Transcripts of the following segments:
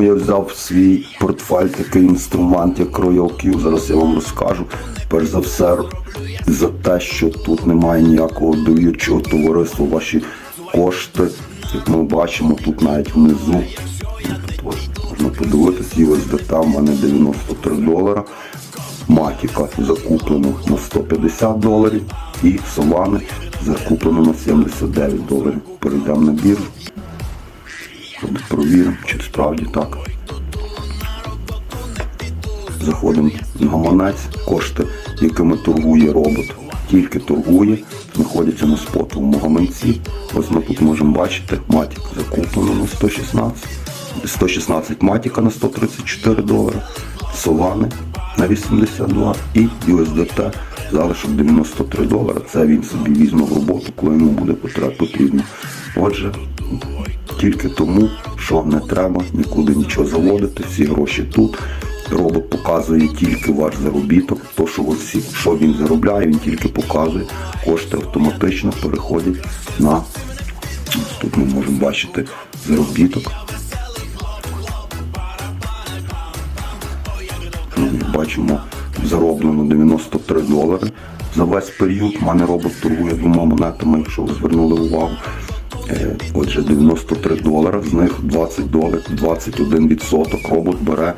Чому я взяв свій портфель такий інструмент, як Royal Q? Зараз я вам розкажу. Перш за все, за те, що тут немає ніякого довірчого товариства. Ваші кошти, як ми бачимо, тут навіть внизу. Можна подивитись, USDT в мене 93 долара. Матіка закуплено на 150 доларів і Solana закуплено на 79 доларів. Перейдемо на біржу. Провіримо, чи справді так. Заходимо в гаманець, кошти, якими торгує робот, тільки торгує, знаходяться на спотовому гаманці. Ось ми тут можемо бачити, матік закуплено на 116, 116 матіка на 134 долари, Солани на 82 і USDT залишок 93 долара. Це він собі візьме в роботу, коли йому буде потрібно. Отже, тільки тому, що не треба нікуди нічого заводити, всі гроші тут. Робот показує тільки ваш заробіток, то що, всі, що він заробляє, він тільки показує. Кошти автоматично переходять на тут ми можемо бачити заробіток. Бачимо, зароблено 93 долари за весь період. У мене робот торгує двома монетами, якщо ви звернули увагу. Отже, 93 долара, з них 20 доларів, 21% робот бере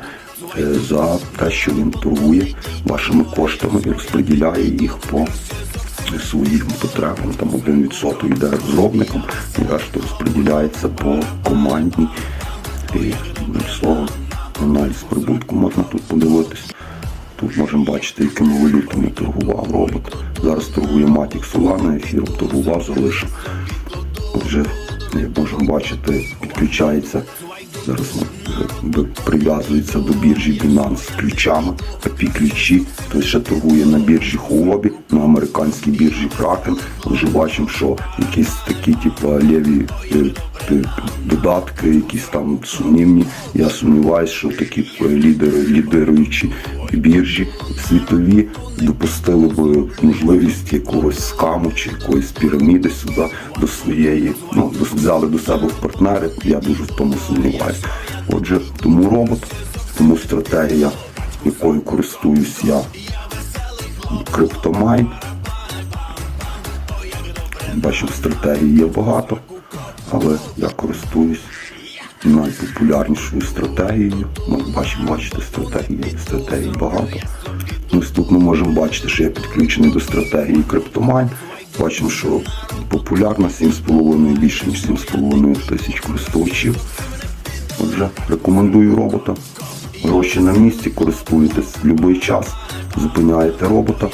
е, за те, що він торгує вашими коштами і розподіляє їх по своїм потребам. Там 1% йде розробникам, і решта розподіляється по командній. І ну, слово, аналіз прибутку можна тут подивитись. Тут можемо бачити, якими валютами торгував робот. Зараз торгує Matic Solana, ефіром торгував, залишив. Отже, як можемо бачити, підключається. Зараз прив'язується до біржі Binance ключами, API ключі, тобто ще торгує на біржі Huobi, на американській біржі Kraken. Вже бачимо, що якісь такі, типу, ліві е, е, додатки, якісь там сумнівні. Я сумніваюся, що такі е, лідери, лідируючі біржі світові допустили б можливість якогось скаму чи якоїсь піраміди сюди до своєї, ну взяли до себе в партнери. Я дуже в тому сумніваюся. Отже, тому робот, тому стратегія, якою користуюсь я, криптомайн. Бачимо, стратегій є багато, але я користуюсь найпопулярнішою стратегією. Ми бачимо, бачите, стратегії, стратегій багато. Ми можемо бачити, що я підключений до стратегії CryptoMine. Бачимо, що популярна 7,5 більше ніж 7,5 тисяч користувачів. Отже, рекомендую робота. Гроші на місці, користуєтесь в будь-який час, зупиняєте робота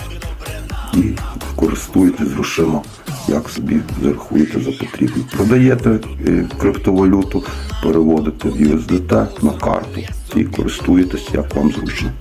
і користуєтесь грошима, як собі зарахуєте за потрібне. Продаєте е, криптовалюту, переводите в USDT на карту і користуєтесь, як вам зручно.